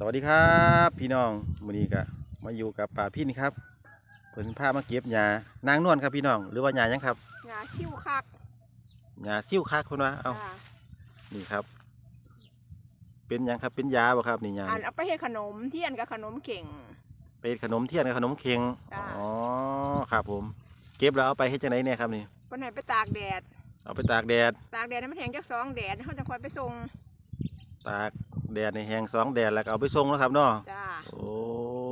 สวัสดีครับพี่น้องมื้อนี้ก็มาอยู่กับป่าพินครับเพิ่นพามาเก็บหญ้านางนวลครับพี่น้อง หรือว่าหญ้าหยังครับงาชิวคักหญ้าซิ่วคักเพิ่นว่าเอ้าจ้านี่ครับ เป็นหยังครับเป็นยาบ่ครับนี่หญ้าอันนี่เอาไปเฮ็ดขนมเทียนกับขนมเข่งเป็นขนมเทียนกับขนมเค็งจ้าอ๋อครับผม เก็บแล้วเอาไปเฮ็ดจังไดเนี่ยครับนี่วันไหนไปตากแดด เอาไปตากแดด ตากแดดให้มันแห้งจากสองแดดเขาจะคอยไปส่งตาก แดดในแห้งสองแดดแล้วก็เอาไปส่งแล้วครับเนาะจ้าโอ้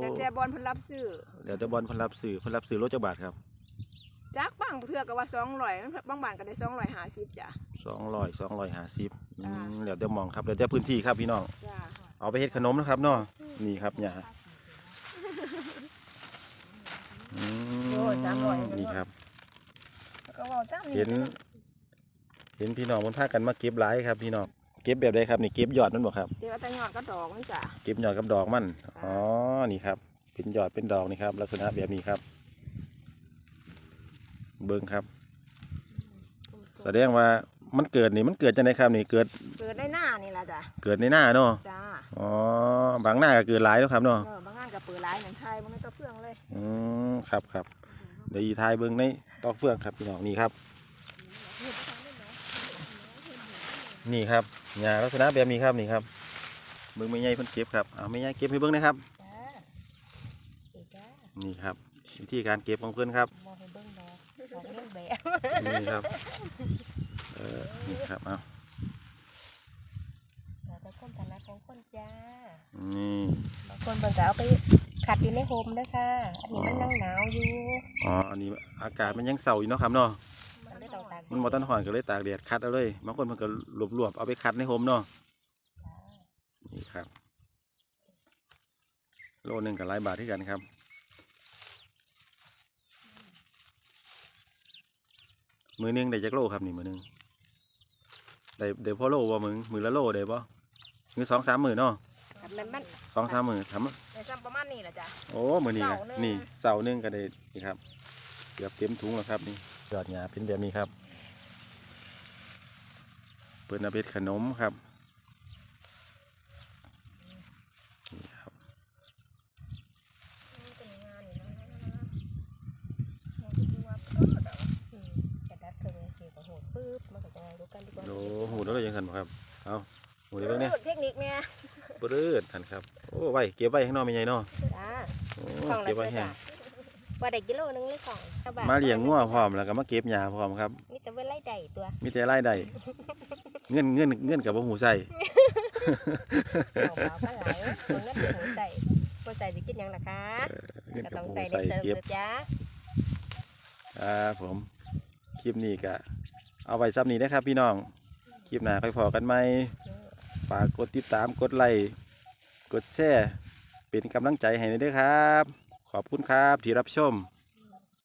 แต่แต่บอลเพิ่นรับซื้อเดี๋ยวจะบอลเพิ่นรับซื้อเพิ่นรับซื้อรถจักบาทครับจักบ้างเทื่อก็ว่าสองร้อยบางบ้านก็ได้สองร้อยห้าสิบจ้ะ สองร้อยสองร้อยห้าสิบจ้า เดี๋ยวจะมองครับเดี๋ยวจะพื้นที่ครับพี่น้อง จ้าเอาไปเฮ็ดขนมนะครับเนาะนี่ครับหญ้าอืมนี่ครับ ก็ว่าจ้าเห็น เห็นพี่น้องมันพากันมาเก็บหลายครับพี่น้องเก็บแบบใดครับนี่เก็บยอดมันบ่ครับเดี๋ยวแต่ยอดก็ดอกนี่จ้ะเก็บยอดกับดอกมันอ๋อนี่ครับ เป็นยอดเป็นดอกนี่ครับ ลักษณะแบบนี้ครับ เบิ่งครับ แสดงว่ามันเกิดนี่มันเกิดจังไดครับนี่เกิดเกิดในหน้านี่ล่ะจ้ะเกิดในหน้าเนาะจ้าอ๋อบางหน้าก็เกิดหลายแล้วครับเนาะเออบางงานก็เปิดร้านหนังไทยมันไม่ต้องเฟื่องเลยอืมครับครับเดี๋ยวอีทายเบิ่งในตอกเฟืองครับพี่น้องนี่ครับ นี่ครับหญ้าลักษณะแบบนี้ครับนี่ครับเบิ่งไม่ใหญ่เพิ่นเก็บครับเอาไม่ใหญ่เก็บให้เบิ่งนะครับ จ้าจ้านี่ครับวิธีการเก็บของเพิ่นครับมองให้เบิ่งดอกดอกเลี้ยงแบบนี่ครับเออนี่ครับเอาแล้วก็ความถนัดของคนจ้านี่บางคนเบิ่งก็เอาไปขัดอยู่ในโฮมด้วยค่ะอันนี้มันยังหนาวอยู่อ๋ออันนี้อากาศมันยังเศร้าอยู่เนาะครับเนาะ มันเลยต้องตากมันบ่ทันร้อนก็เลยตากแดดคัดเอาเลยบางคนเพิ่นก็รวบๆเอาไปคัดในโฮมเนาะนี่ครับ โลหนึงก็หลายบาทที่กันครับมือหนึงได้จักโลครับนี่มือหนึงได้ได้พอโลบ่มึงมือละโลได้บ่มือสองสามมือเนาะขัดมันมันสองสามมือทำในซ้ำประมาณนี้แหละจ้ะโอ้มือนี้นะเสาหนึ่งนี่เสาหนึ่งก็ได้นี่ครับเกือบเต็มถุงแล้วครับนี่ยอดหญ้าเป็นแบบนี้ครับ เปิดอาเป็ดขนมครับนี่ครับเป็นงานอยู่นะมันคือว่าเพิ่มแบบว่าอืมกระดังเสียกับโหดปึ๊บมันก็จะง่ายรู้กันดีกว่าโอ้หูแล้วยังสันบ่ครับเอาหูเดี๋ยวเบิ่งเนี่ยเทคนิคเนี่ยปรืดทันครับ โอ้ไว้เก็บไว้ข้างนอกไม่ใหญ่เนาะจ้าโอ้ของละเก็บไว้แห้งว่าได้กิโลนึงเลยของมาเลี้ยงงัวพร้อมแล้วก็มาเก็บหญ้าพร้อมครับนี่แต่เว้นไล่ใจตัว มีแต่รายได้ เงินเงินเงินกับบ่หูใส่เอาเปล่าก็ไหลเอาเงินไปหัวใจหัวใจจะกินหยังล่ะคะเงินก็กับต้องหูใส่ใส่ได้เติมเก็บเติมจ้าครับผมคลิปนี้ก็เอาไว้ซ้ำนี้นะครับ พี่น้องคลิปหน้าค่อยพอกันไหมฝากกดติดตามกดไลค์กดแชร์เป็นกำลังใจให้หน่อยด้วยครับ ขอบคุณครับที่รับชม